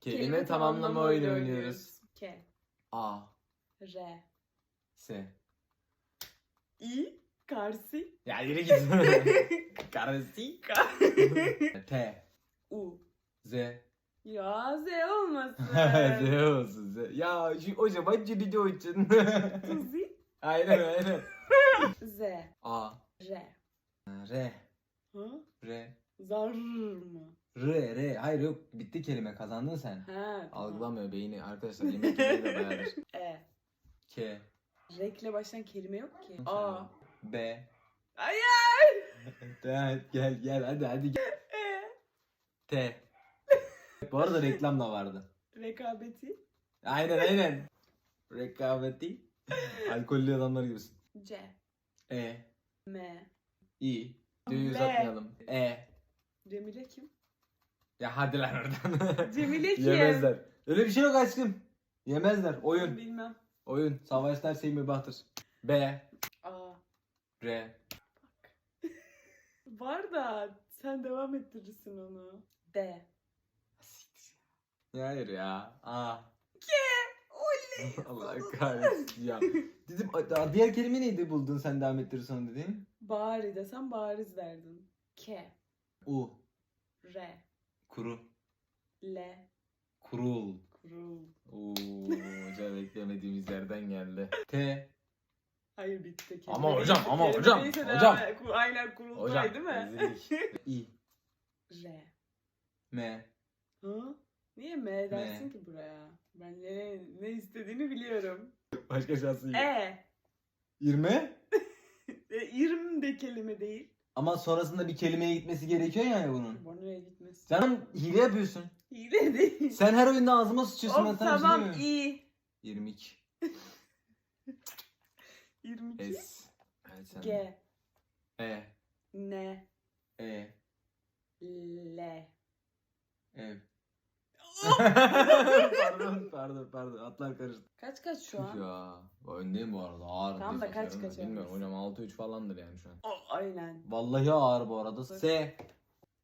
Kelime tamamlama oyunu oynuyoruz. K, A, R, S. İ, Karsi, Ya yürü git. Karısı. T, U. Z. Ya Z olmasın. Z olsun Z. Ya şu, o zaman video için. Tuzi, aynen aynen. Z, A, R. R, Ha? R. Zar mı? R, R. Hayır yok bitti kelime kazandın sen. Ha. tamam. Algılamıyor beyni arkadaşlar yemek yemeyle beraber. E. K, Rek'le başlayan kelime yok ki. A. B. Hayır. Gel gel gel hadi hadi gel. E. T. Bu arada reklam da vardı. Rekabeti. Aynen aynen. Rekabeti. Alkollü adamlar gibisin. C. E. M. İ. Düğü uzatmayalım. E. Cemile kim? Ya hadi lan oradan. Cemile kim? Yemezler. Öyle bir şey yok aşkım. Yemezler. Oyun. Bilmem. Oyun. Savaşlar şey mübahtır. B. A. R. Var da sen devam ettirirsin onu. D. Ya Hayır ya. A. Oley. Allah kahretsin ya. Dedim a- diğer kelime neydi buldun sen devam ettir sonra dediğin? Bari desem bariz derdin. K. U. R. Kuru. L. Kurul. Kurul. Oo, hocam beklemediğimiz yerden geldi. T. Hayır bitti. Ama Kelime hocam, değilse- ama kelime hocam, değilse hocam. Ku- Aynen kurultay Hocam. değil mi? rezillik. İ. R. M. Hı? Niye M dersin ki buraya? Ben ne, ne istediğini biliyorum. Başka şansı yok. E. 20. e irm de kelime değil. Ama sonrasında bir kelimeye gitmesi gerekiyor yani bunun. Bu nereye gitmesi? Canım hile yapıyorsun. Hile değil. Sen her oyunda ağzıma sıçıyorsun ben Of sana bir şey tamam demiyorum. iyi. 22. 22. S. Evet, sen. G. E. N. E. L. Ev. pardon pardon atlar karıştı. Kaç kaç şu an? ya. Öndeyim bu arada ağır. Tamam da kaç kaç Bilmiyorum hocam 6-3 falandır yani şu an. O, aynen. Vallahi ağır bu arada. S.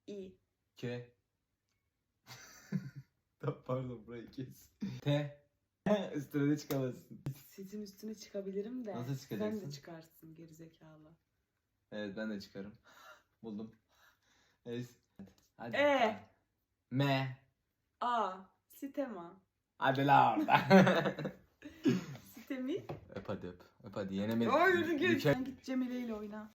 İ. K. Pardon burayı kes. T. Üstüne de çıkamazsın. Sizin üstüne çıkabilirim de. Nasıl Sen çıkacaksın? de çıkarsın gerizekalı. Evet ben de çıkarım. Buldum. Evet. Hadi. E. M. A. Sitema. Hadi la orada. Sitemi. öp hadi öp. Öp hadi yenemedik. Ay yürü git. Sen git Cemile ile oyna.